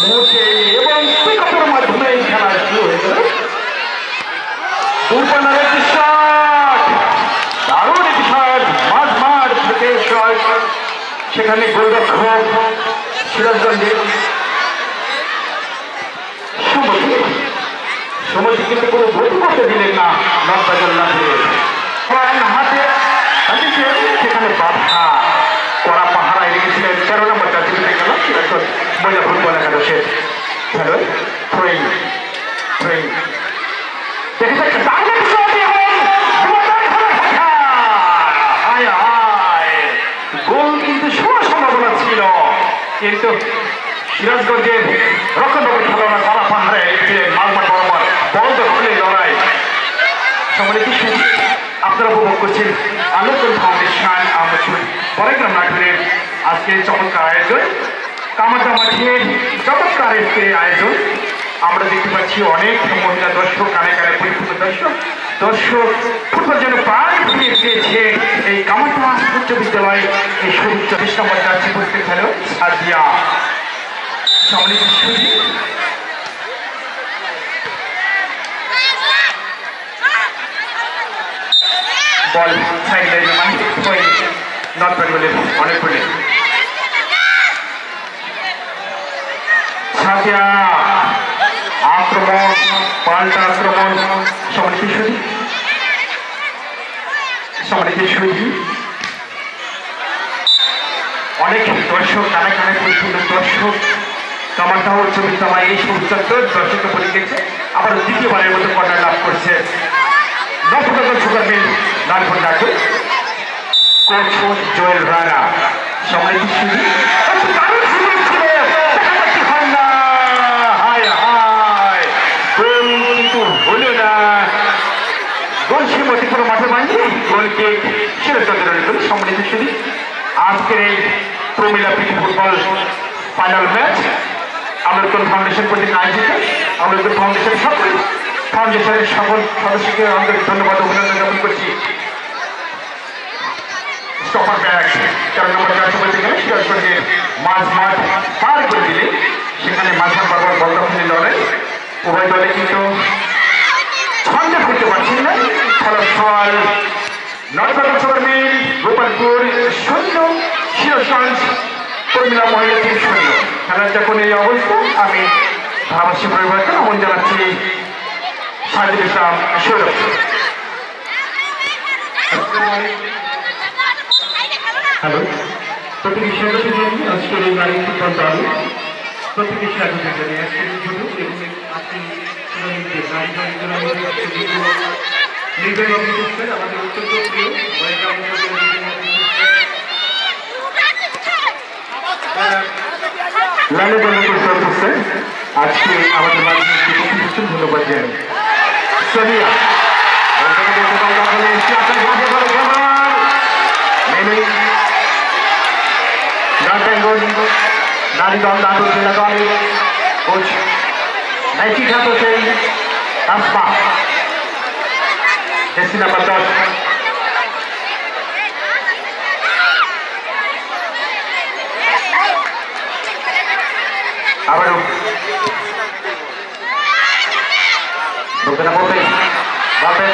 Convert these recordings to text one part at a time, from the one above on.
মুহূর্তে এবং পিকআপের মাধ্যমে এই খেলা শুরু হয়ে গেল দুর্বলের একটি শট দারুণ একটি শট মাঝ মাঠ থেকে শট সেখানে গোলরক্ষক সিরাজগঞ্জের সুমতি। সুমতি কিন্তু কোনো গতি করতে দিলেন না নব্বাজল্লাহে হাতে সেখানে বাধা। কড়া পাহারায় রেখেছিলেন তেরো নম্বর জাতীয় গেল সিরাজগঞ্জ মহিলা ফুটবল একাদশের খেলোয়াড় থ্রোয়িং থ্রোয়িং দেখে। হায় হায়। গোল কিন্তু সবার সম্ভাবনা ছিল। কিন্তু সিরাজগঞ্জের রক্ষণভাবে খেলোয়াড়রা কড়া পাহাড়ে মালমার বরাবর বল দখলে লড়াই। সম্মানিত আপনারা উপভোগ করছেন আলোচন ফাউন্ডেশন আমচুর বড়গ্রাম নাটকের আজকের চমৎকার আয়োজন কামাতা মাঠের চমৎকার একটি আয়োজন। আমরা দেখতে পাচ্ছি অনেক মহিলা দর্শক কানে কানে পরিপূর্ণ দর্শক। দর্শক ফুটবল যেন প্রাণ ফিরিয়ে দিয়েছে এই কামাতা উচ্চ বিদ্যালয় এই শরীর চব্বিশ নম্বর যাচ্ছে বলতে খেলো সাদিয়া সম্মানিত সুদী, বল সাইড লাইনে মানে নট বেঙ্গলের অনেক সাথিয়া আক্রমণ, পাল্টা আক্রমণ। সম্মানিত সুদী সম্মানিত সুদী অনেক দর্শক, কানে কানে পরিপূর্ণ দর্শক। কামারটা হচ্ছে বিদ্যালয় এই সমস্ত দর্শককে বলে গেছে। আবার দ্বিতীয়বারের মতো কর্নার লাভ করছে। নফরগঞ্জ সুগার মিল ডাকে কোচ জোয়েল রানা। সম্মানিত সুদী একটু দারুণ সুযোগ ছিল দেখাতে হয় না হায় হায় গোল কিন্তু হলো না গোল শ্রীমতী কোনো মাঠে পায়নি গোলকে সুদী আজকের এই প্রমিলা প্রীতি football final match American foundation কর্তৃক আয়োজিত আমেরিকান ফাউন্ডেশন সকল ফাউন্ডেশনের সকল সদস্যকে আমাদের ধন্যবাদ, অভিনন্দন জ্ঞাপন করছি। স্টপার ব্যাগ চার নম্বর মাঝ মাঠ পার করে দিলে, সেখানে মাঝার বারবার বল দখলের লড়াই। উভয় দলে কিন্তু ছন্দে ফিরতে পারছেন না। ফলাফল সবার মিল গোপালপুর শূন্য সিরাজগঞ্জ প্রমিলা মহিলা টিম শূন্য খেলার যখন এই অবস্থা আমি ধারাবাসী পরিবর্তন আমন জানাচ্ছি সাজিদ ইসলাম সৌরভ হ্যালো প্রতিটি সদস্য জানিয়ে আজকের এই নারী ফুটবল দল প্রতিটি স্বাগত জানিয়ে আজকের ছোট এবং টুর্নামেন্টে নারী দলের নির্বাহী অফিসার আমাদের অত্যন্ত প্রিয় লালু বন্ধুকে চলতেছে আজকে আমাদের প্রতিষ্ঠান ধন্যবাদ জানাই। সোনিয়া নারী দল নাটক জেলা দল কোচ, নাইকি খাত সেই আসমা। জেসি নাম্বার দশ আবারও Bukan apa-apa. Bapak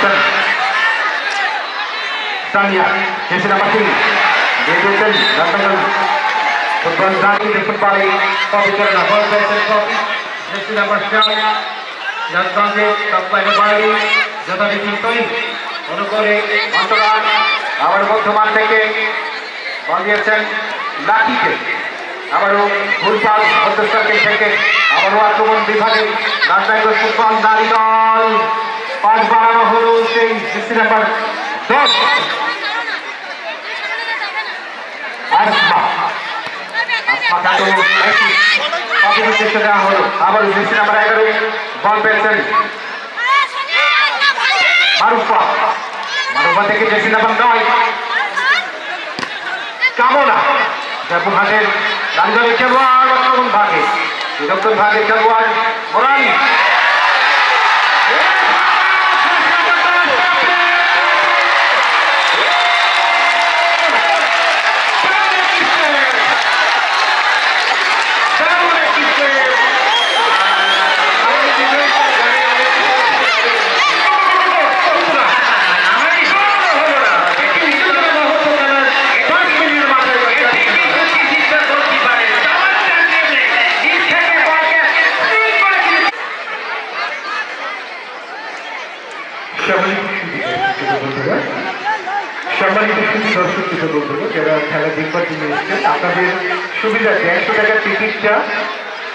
Tanya, yang sudah pasti. Dibutuhkan, datangkan. Football dari depan balik. Kopi kerana ball better kopi. Yang sudah pasti. Dan সঙ্গে সপ্তাহে বাড়ি যথা বিচিন্তই অনুকরে অন্তরাল আবার মধ্যমান থেকে বল দিয়েছেন লাঠিকে আবারও ভুলপাল মধ্যস্থকে থেকে আবারও আক্রমণ বিভাগে রাজনৈতিক ফুটবল নারী দল। পাঁচ বাড়ানো হলো সেই সিসি নাম্বার দশ। আসমা। আসমা কাটো হলো। আবার এগারো বল পেয়েছেন মারুফা। মারুফা থেকে জেসি নাম্বার নয়। কামনা জয়পুরহাটের রাজধানী খেলোয়াড় বর্তমান ভাগে। বিদগ্ধ ভাগের খেলোয়াড় মোরানি দারুণ একটি দেখবার জন্য এসছেন আপনাদের সুবিধাতে একশো টাকার টিকিটটা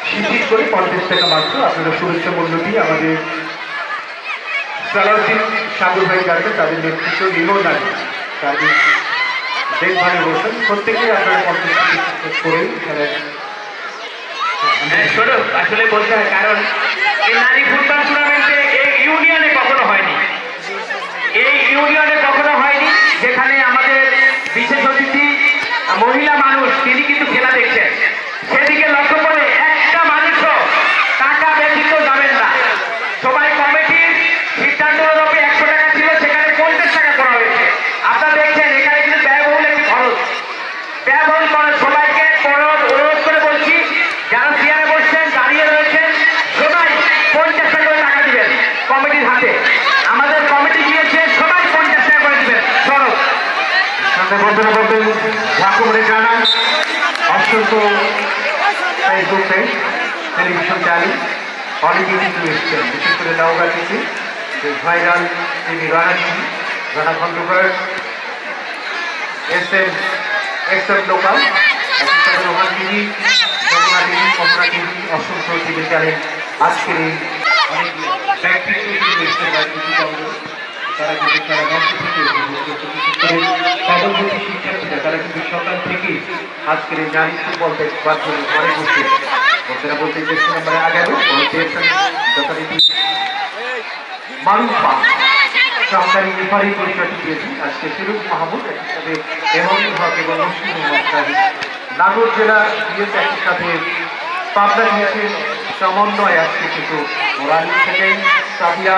শিথিল করে পঞ্চাশ টাকা মাত্র। আপনারা শুভেচ্ছা মূল্য দিয়ে আমাদের সালাউদ্দিন সাগর ভাই যাবেন তাদের নেতৃত্ব নির্মল নারী তাদের দেখভালে বসেন। প্রত্যেকেই আপনারা পঞ্চাশ করেই খেলার হ্যাঁ, আসলে বলতে হয় কারণ এই নারী ফুটবল টুর্নামেন্টে এই ইউনিয়নে কখনো হয়নি। এই ইউনিয়নে কখনো হয়নি যেখানে আমাদের বিশেষ অতিথি মহিলা মানুষ তিনি কিন্তু খেলা দেখছেন সেদিকে লক্ষ্য করে একটা মানুষও টাকা ব্যতীত যাবেন না সবাই কমিটির সিদ্ধান্ত রূপে একশো টাকা ছিল সেখানে পঞ্চাশ টাকা করা হয়েছে আপনারা দেখছেন এখানে কিন্তু ব্যয়বহুল একটি খরচ ব্যবহার করে সবাইকে অনুরোধ অনুরোধ করে বলছি যারা চেয়ারে বসছেন দাঁড়িয়ে রয়েছেন সবাই পঞ্চাশ টাকা করে টাকা দিবেন কমিটির হাতে আমাদের কমিটি গিয়েছে সবাই পঞ্চাশ টাকা করে দিবেন সরব সামনে বন্ধুরা বলতেন ঝাঁকুমরে জানা অসংখ্য ফেসবুকে টেলিভিশন চ্যানেল অনেকেই কিন্তু এসছেন। বিশেষ করে নওগাঁ থেকে যে ভাইরাল তিনি Rana TV Rana Khandakar S M S M local Rohan TV, Jamuna TV কমনা TV, অসংখ্য টিভি চ্যানেল। আজকের এই অনেক ব্যক্তিত্ব তারা কিন্তু তারা মঞ্চ থেকে করে কর্মবতী শিক্ষার্থীরা তারা কিন্তু সকাল থেকে আজকের এই নারী ফুটবল জন্য ঘরে বসে বলতেরা বলতে নম্বরে আগাবে পেয়েছেন যথারীতি মারুফা সরকারি রেফারি পরিচয়টি দিয়েছেন। আজকে ফিরুজ মাহমুদ একই সাথে এমনি হক এবং মুসলিম নাগর জেলা দিয়েছে একই সাথে পাবনা দিয়েছে সমন্বয় আজকে কিন্তু মোরালি থেকে সাবিয়া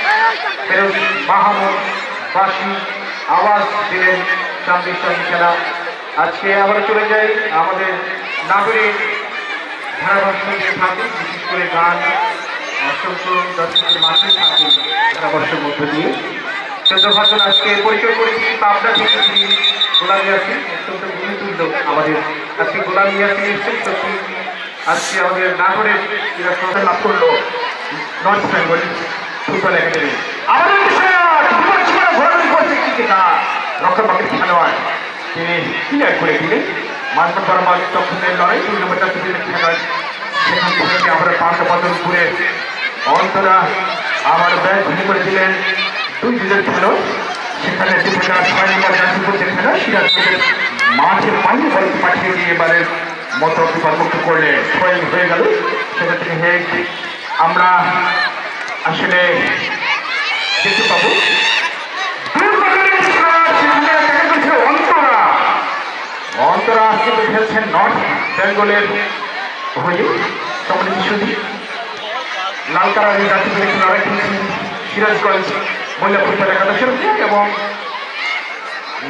ফেরোজ মাহমুদ বাসি আওয়াজ দিলেন সঙ্গে খেলা। আজকে আবার চলে যাই আমাদের নাগরে ধারাভাষ্য থাকে বিশেষ করে গান অসংখ্য দর্শকের মাঝে থাকে ধারাভাষ্যের মধ্য দিয়ে। আজকে পরিচয় করেছি পাবনা থেকে তিনি গোলামি আছেন অত্যন্ত গুলি আমাদের। আজকে গোলামি সত্যি আজকে আমাদের নাগরের এরা লাভ করল। নর্থ বেঙ্গল। ফুটবল একাডেমি আমাদের বিপদ জীবনে ঘোরাঘুরি করছে ক্রিকেটার রক্ষণভাগের খেলোয়াড়। তিনি ক্লিয়ার করে দিলেন। মানব বর্মার তখনের লড়াই, দুই নম্বরটা তুলে খেলোয়াড়। সেখান থেকে আমরা পাঁচ বছর ঘুরে অন্তরা আমার ব্যাগ ভেঙে করে দিলেন। দুই দিনের খেলো সেখানে ডিফেন্ডার ছয় নম্বর করতে খেলা সিরাজগঞ্জের মাঠের বাইরে বল পাঠিয়ে দিয়ে এবারের মতো বিপদমুক্ত করলে ছয় হয়ে গেল। সেটা থেকে হেড আমরা আসলে দেখতে পাবো। অন্তরা। অন্তরা আজকে তো খেলছেন নর্থ বেঙ্গলের হয়ে। সম্মানিত সুদী লাল কালারের জাতি থেকে লড়াই খেলছেন সিরাজগঞ্জ মহিলা ফুটবল একাদশের এবং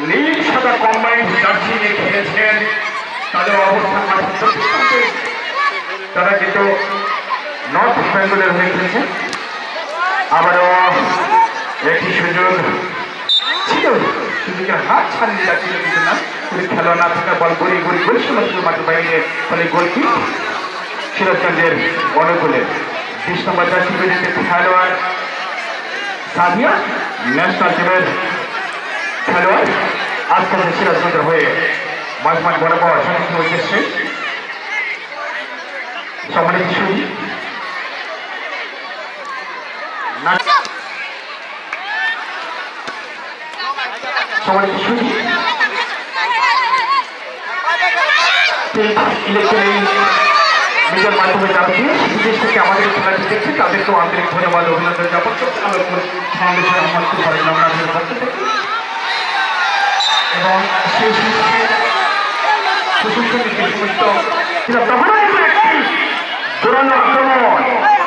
নীল, সাদা কম্বাইন্ড জার্সি নিয়ে খেলেছেন। তাদের অবস্থান তারা কিন্তু নর্থ বেঙ্গলের হয়ে খেলেছেন। আবারও একটি সুযোগ ছিল। সুযোগের হাত ছাড়িয়ে যাচ্ছিল কিন্তু না। তিনি খেলা না থাকার বল গড়িয়ে গড়িয়ে গড়ি সমস্ত মাঠের বাইরে। ফলে গোলকি সিরাজগঞ্জের অনুকূলে। বিশ নম্বর জার্সি বেরিয়েছে খেলোয়াড়, সাদিয়া। ন্যাশনাল টিমের খেলোয়াড়। আজকে সিরাজগঞ্জের হয়ে মাঝ মাঠ বরাবর সঠিক উদ্দেশ্যে সম্মানিত সুদী না সম্মানিত সুদী ইলেকট্রনিক মাধ্যমে যাবতীয় বিদেশ থেকে আমাদের দেখছে তাদেরকেও আন্তরিক ধন্যবাদ অভিনন্দন জ্ঞাপন করছি ফাউন্ডেশন আমার খুব ভালো নামের পক্ষ থেকে এবং সেই একটি জোরালো আক্রমণ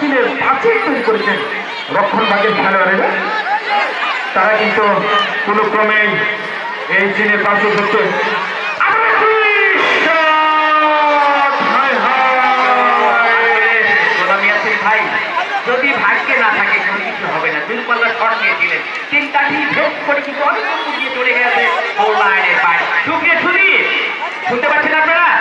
চীনের পাঁচে তৈরি করেছেন রক্ষণ ভাগের খেলোয়াড়েরা। তারা কিন্তু কোনো ক্রমেই এই চীনের! গোলামি আছে ভাই, যদি কিছু হবে না। তিন চলে গেছে। শুনতে পাচ্ছেন আপনারা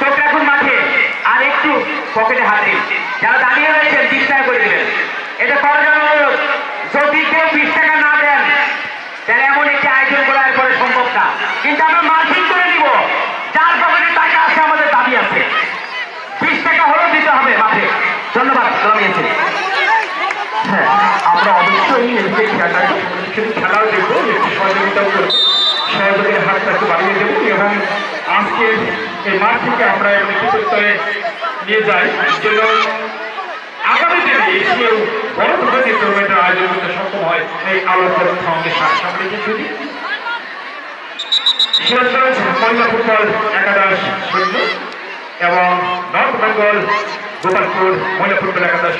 চোখ রাখুন মাঠে আর একটু পকেটে হাত দিন। যারা দাঁড়িয়ে রয়েছেন বিশ টাকা করে দিবেন। এটা করার জন্য অনুরোধ, যদি কেউ বিশ টাকা না দেন তাহলে এমন একটি আয়োজন করা এরপরে সম্ভব না। কিন্তু আমরা মার্কিং করে দিব যার পকেটে টাকা আছে, আমাদের দাবি আছে। বিশ টাকা হলেও দিতে হবে মাঠে। ধন্যবাদ রমিয়েছে হ্যাঁ আমরা অবশ্যই এদিকে খেলা শুধু খেলাও দেখব সহযোগিতা করব সহযোগের হাতটা একটু বাড়িয়ে দেবো এবং আজকে এই মাঠ থেকে আমরা নেতৃত্বে নিয়ে যাই যেন আগামী দিনে এশিয়াও বড় ধরনের টুর্নামেন্টের আয়োজন করতে সক্ষম হয় এই আলোচনা ফাউন্ডেশন। সম্পর্কে যদি সিরাজগঞ্জ মহিলা ফুটবল একাদশ শূন্য এবং নর্থ বেঙ্গল গোপালপুর মহিলা ফুটবল একাদশ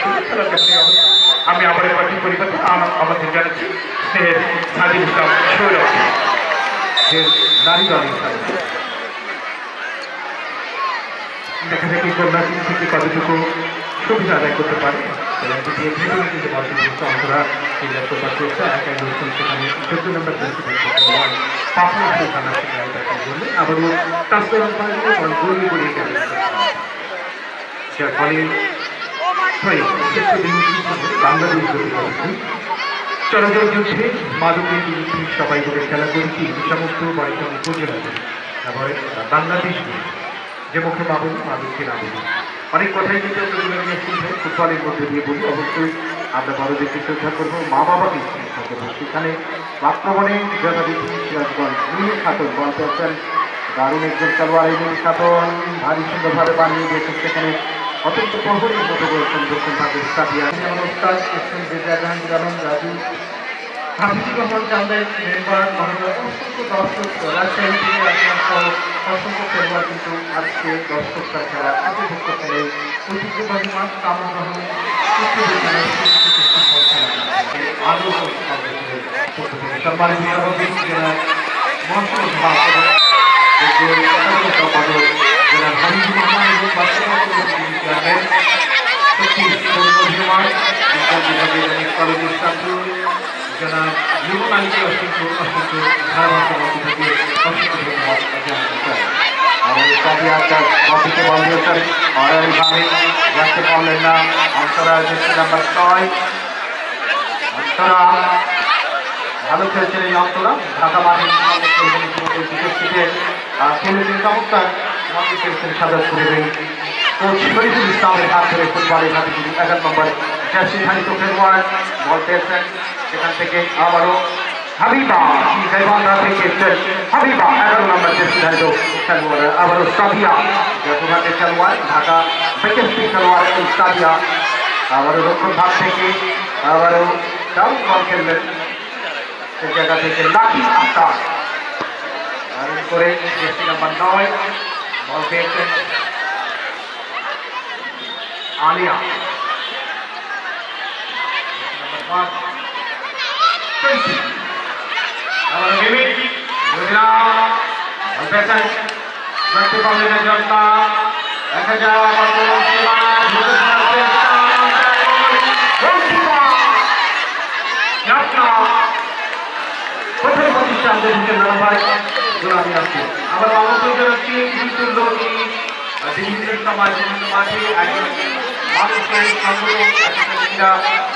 আমি আবার পার্টি পরিবর্তে আমাদের জানাচ্ছি স্নেহের সৌরভ নারী দল দেখা যায় কি কন্যা থেকে কতটুকু সুবিধা আদায় করতে পারে? এবং দ্বিতীয় ভিডিও কিন্তু অন্তর্ভুক্ত অন্তরা এই ল্যাপটপ চেষ্টা একাই রয়েছেন সেখানে চোদ্দ নম্বর বাংলাদেশ করেছে চলজল মাদকের বিরুদ্ধে সবাই করে খেলা সমস্ত বাড়িতে উপজেলাতে তারপরে বাংলাদেশ যে মুখে পাবো মাদককে না বলি অনেক কথাই কিন্তু আমরা বিভাগীয় শুনব, ফুটবলের মধ্যে দিয়ে বলি, অবশ্যই আমরা বড়দেরকে শ্রদ্ধা করব, মা বাবাকে শ্রদ্ধা করব। সেখানে আক্রমণে যথাবিধি সিরাজগঞ্জ নীল খাতুন বল পেয়েছেন দারুণ একজন খেলোয়াড়, এই নীল খাতুন ভারী সুন্দরভাবে বানিয়ে দিয়েছেন। সেখানে অত্যন্ত প্রহরীর মতো সাদিয়া যেমন ওস্তাদ এসছেন রেজা জাহাঙ্গীর আলম রাজু। হাফিজুর রহমান চান্দের মেম্বার মহানগর অসংখ্য দর্শক রাজশাহী থেকে আপনার অসংখ্য খেলোয়াড় কিন্তু আজকে দর্শকরা উপভোগ করতে নেই ঐতিহ্যবাহী মাঠ কামন রহমান আরও সম্মানিত কলেজের ছাত্র যারা জীবন আলীকে অসংখ্য অসংখ্য ধারাবাহিক থেকে চাই আমাদের কবি আচার কপিতে বল দিয়েছেন অরাইভাবে রাখতে পারলেন না অন্তরা যেটি নাম্বার ছয়। অন্তরা ভালো খেলছেন এই অন্তরা ঢাকা মাঠে বিশেষ খেলেছেন চমৎকার ইসলামের হাত ধরে ফুটবলের হাতে এগারো নম্বর, জার্সি বল পেয়েছেন। সেখান থেকে আবারও হাবিবা গাইবান্ধা থেকে এসছেন হাবিবা এগারো নম্বর জার্সি ধারিত খেলোয়াড় আবারও সাদিয়া জাতীয়ঘাটের খেলোয়াড় ঢাকা বিকেএসপি খেলোয়াড় এই সাদিয়া আবারও দক্ষিণ ভাগ থেকে আবারও ডাউন বল খেললেন সেই জায়গা থেকে লাকি আক্তার দারুণ করে জার্সি নাম্বার নয় বল পেয়েছেন আলিয়া আবার মিমি রুজিনা অল্পেশন দেখতে পাবেন জনতা চেষ্টা প্রথম প্রতিষ্ঠান দেশের নাম্বার গোলামি আছে আবার আমন্ত্রণ জানাচ্ছি কিন্তু লোকই বিভিন্ন সমাজ বিভিন্ন মাঠে একজন মানুষের সংগ্রহ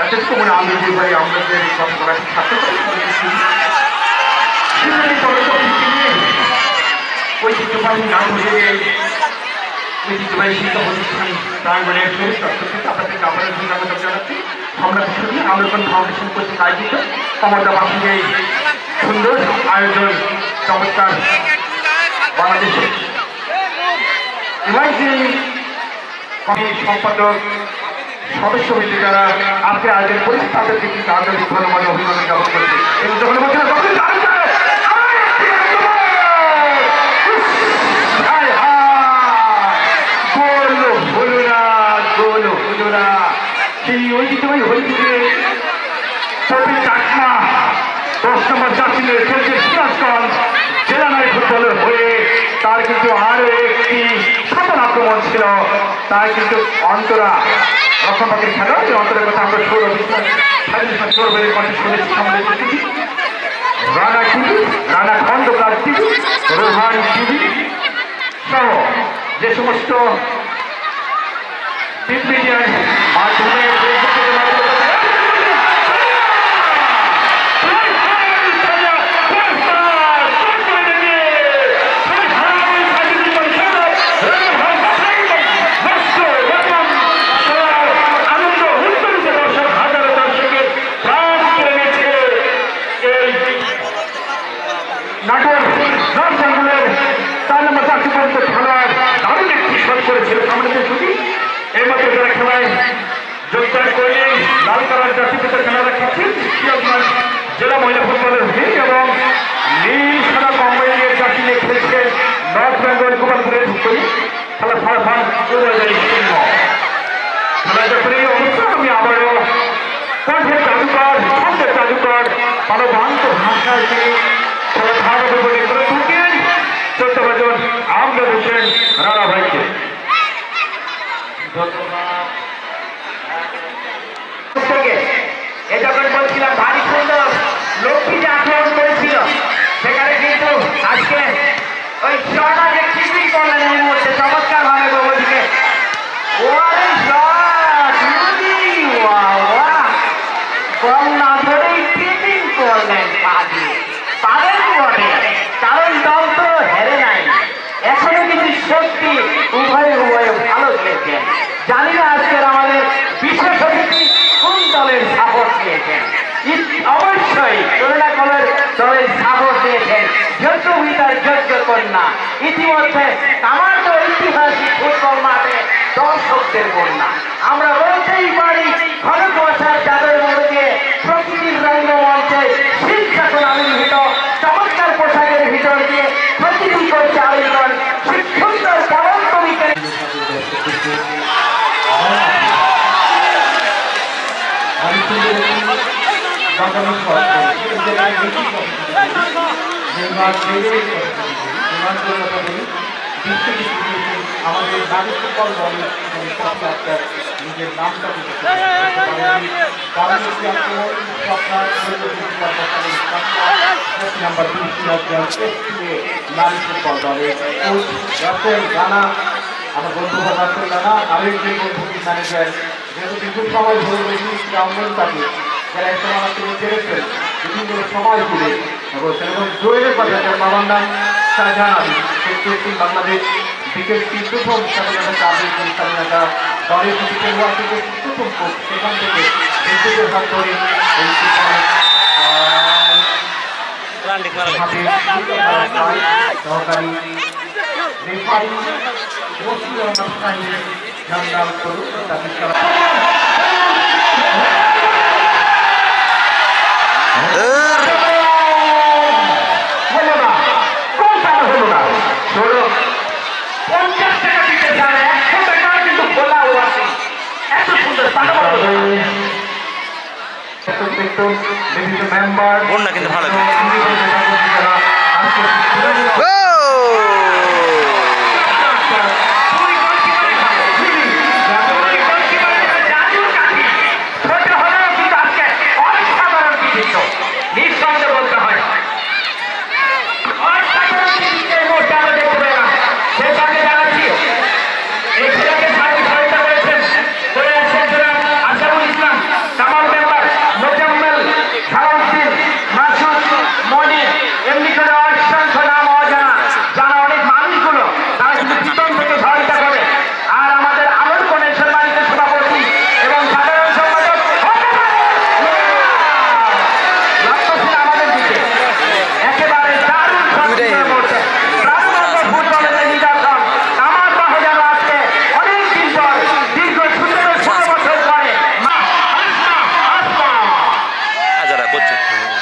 যথেষ্ট মনে আনন্দ ভাই আমরা যে কথা বলার ছাত্র ঐতিহ্যবাহী নাম ধরে ঐতিহ্যবাহী শিক্ষা প্রতিষ্ঠান প্রাঙ্গণের সুরক্ষা থেকে আপনাদেরকে আপনাদের ধন্যবাদ জানাচ্ছি। আমরা ছবি আমেরিকান ফাউন্ডেশন কর্তৃক আয়োজিত ক্ষমতাবাসীর এই সুন্দর আয়োজন চমৎকার সম্পাদক সদস্য হয়েছে যারা আজকে আয়োজন করেছে তাদেরকে কিন্তু আন্তরিক ও অভিনন্দন জ্ঞাপন করছি। এবং যখন! হায় তার কিন্তু ছিল। তার কিন্তু অন্তরা রক্ষণভাগের খেলা যে অন্তরের কথা আমরা বিশ্বাস সৌরভের কণ্ঠে শুনেছি আমাদের Rana TV, Rana Khandakar TV, Rohan TV সহ যে সমস্ত প্রিন্ট মিডিয়ার মাধ্যমে ফেসবুক থেকে মাধ্যমে নাটোর নর্থ বেঙ্গলের চার নম্বর চারটি পর্যন্ত খেলার দারুণ একটি শট করেছিল আমাদের ছুটি এই মাত্র যারা খেলায় যোগদান করলেন লাল কালার জাতি পেতের খেলাটা খেলছেন সিরাজগঞ্জ জেলা মহিলা ফুটবলের হয়ে এবং নীল সাদা কম্বাইনের জাতি নিয়ে খেলছেন নর্থ বেঙ্গল গোপালপুরের ঢুকলি খেলা ফলাফল চলে যায় শূন্য খেলা যখন এই অবস্থা আমি আবারও কণ্ঠের জাদুকর ছন্দের মানবান্ত ভাষায় তিনি খেলা বলে করে ঢুকেন চোদ্দ বছর হোসেন রানা ভাইকে এ যখন বলছিলাম, ভারী সুন্দর, লক্ষ্মী যে আক্রমণ করেছিল, সেখানে কিন্তু আজকে ওই শটা যে কিপিং করলেন এই মুহূর্তে চমৎকার ভাবে গোবদিকে ওয়ারে আমার বলতেই পারি ঘন কুয়াশার চাঁদের মধ্যে দিয়ে প্রকৃতির রঙ্গমঞ্চে শীত যখন আবির্ভূত চমৎকার পোশাকের ভিতর দিয়ে প্রকৃতি করছে আবেদন সেই সুন্দর পরম কবিকে আমাদের নারী ফুটবল দলের একটা নিজের নামটা নাম্বার নারী ফুটবল দলের কোচ রানা আমার বন্ধু রাসেল রানা আরেকজন বন্ধু ম্যানেজার যেহেতু দীর্ঘ সময় ধরে রয়েছি গ্রাউন্ডের তাকে যারা একটা আমার তিনি চেয়েছেন বিভিন্ন সময় জুড়ে এবং সেরকম জোয়ের বাজার বাবার নাম শাহজাহান আলী। সত্যি বাংলাদেশ বিকেল স্বাধীনতা চাকরি স্বাধীনতা দলের প্রতি ফেব্রুয়ারি থেকে কোচ সেখান থেকে বিদ্যুতের হাত ধরে এই সহকারী রেফারি বিভিন্ন মেম্বার কিন্তু ভালো। আজকে দুই গোলকিপারের ভালো। দুই গোলকিপারের একটা জাদুর কাঠি। ছোট হলেও কিন্তু আজকে অসাধারণ কৃতিত্ব। নিঃসন্দেহে বলতে হয়। অসাধারণ কৃতিত্ব এই মুহূর্তে আমরা দেখতে পেলাম। সেই সঙ্গে জানাচ্ছি, এই ছেলেকে সার্বিক সহায়তা করেছেন। করে আসছেন জনাব আসাদুল ইসলাম, কামাল মেম্বার, মোজাম্মেল, সালাউদ্দিন, মাসুদ, মনির, এমনি করে অসংখ্য নাম অজানা পাঁচশো টাকা দিবে তারা মার্কিং করলেন রানী রানী থেকে আবার দেখছি নম্বর ছয় বল পেয়েছেন অন্তরা অন্তরা নিজের নিয়ন্ত্রণ দিয়ে অন্তরা আবারও হাবিবা হাবিবা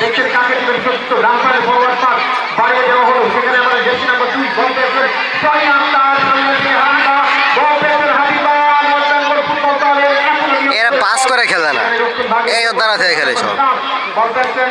দেখছেন কাকে দিবেন সত্য রামপালের ফরওয়ার্ড পাস বাড়িয়ে দেওয়া হলো সেখানে আমরা জার্সি নাম্বার দুই বল পেয়েছেন সনি আক্তার সামনে থেকে বল পেয়েছেন হাবিবা মধ্যাঙ্গল ফুটবল দলের এরা পাস করে খেলে না। এই দাঁড়া থেকে খেলে সব বল পেয়েছেন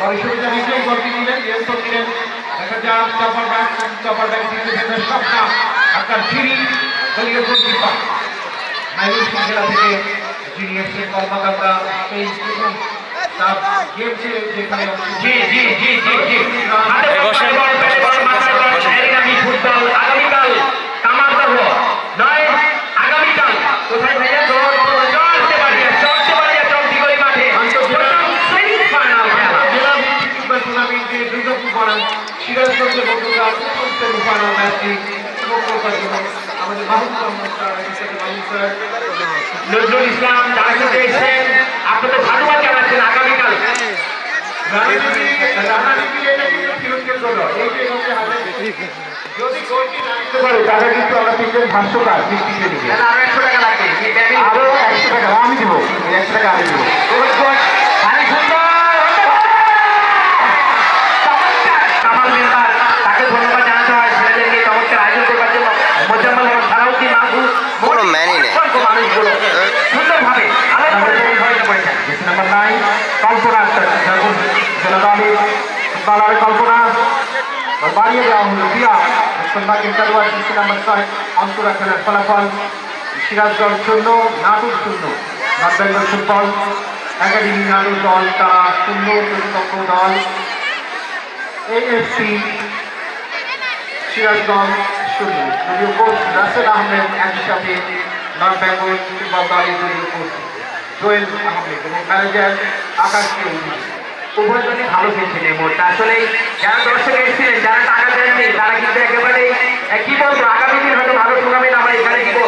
আমার সুবিধা নিজেই গল্প দিলেন নিয়ন্ত্রণ দিলেন দেখা যাক চাপার ব্যাগ চাপার ব্যাগ দিতে দেবে স্বপ্না আপনার ঝিরি দলীয় গোলকিপার। নাইরুল খেলা থেকে যিনি এসছেন কর্মকর্তা এই প্রথম তার গেম ছেড়ে যেখানে জি জি জি জি জি ফুটবল আগামীকাল কামারদহ নয় আগামীকাল কোথায় ভাইয়া দৌড় চলতে পারি চলতে পারি চলতি করি মাঠে সেমিফাইনাল খেলা জেলা ভিত্তিক ফুটবল টুর্নামেন্টে দুর্গাপুর বনাম সিরাজগঞ্জের বন্ধুরা প্রথম সেমিফাইনাল ম্যাচটি করার জন্য আমাদের মাহমুদ রহমান স্যার হিসেবে মাহমুদ স্যার নজরুল ইসলাম যারা কিন্তু এসেছেন আপনাদের ধন্যবাদ জানাচ্ছেন আগামীকাল তারা আমি দিব একশো টাকা আমি দিব ভারী সুন্দর চমৎকার কামাল মেম্বার তাকে ধন্যবাদ জানাতে হয় ছেলেদেরকে চমৎকার আয়োজন করবার জন্য মোজাম্মল এবং সারাউদ্দিন মাহবুব কোনো ম্যানই নেই। অসংখ্য মানুষগুলো সুন্দরভাবে জেসি নাম্বার নাইন কল্পনা আক্তার যখন জেলাদালি বালার কল্পনা। বাড়িয়ে দেওয়া হলো, দিয়া। সন্ধ্যাকে খেলোয়াড় জেসি নাম্বার ছয়, অন্তরা খেলার ফলাফল। সিরাজগঞ্জ শূন্য, নাটুর শূন্য, north Bengal football. Academy Natore দল, তারা শূন্য, প্রতিপক্ষ দল। এএফসি, সিরাজগঞ্জ শূন্য। যদিও কোচ রাসেল আহমেদ একই নর্থ বেঙ্গল ফুটবল দলের যদিও কোচ জোয়েল আহমেদ এবং ম্যানেজার আকাশ উভয়জনই ভালো খেলছেন এই মুহূর্তে আসলে যারা দর্শক এসেছিলেন যারা টাকা দেননি তারা কিন্তু একেবারে কি বলব আগামী দিন হয়তো ভালো টুর্নামেন্ট আমরা এখানে দিব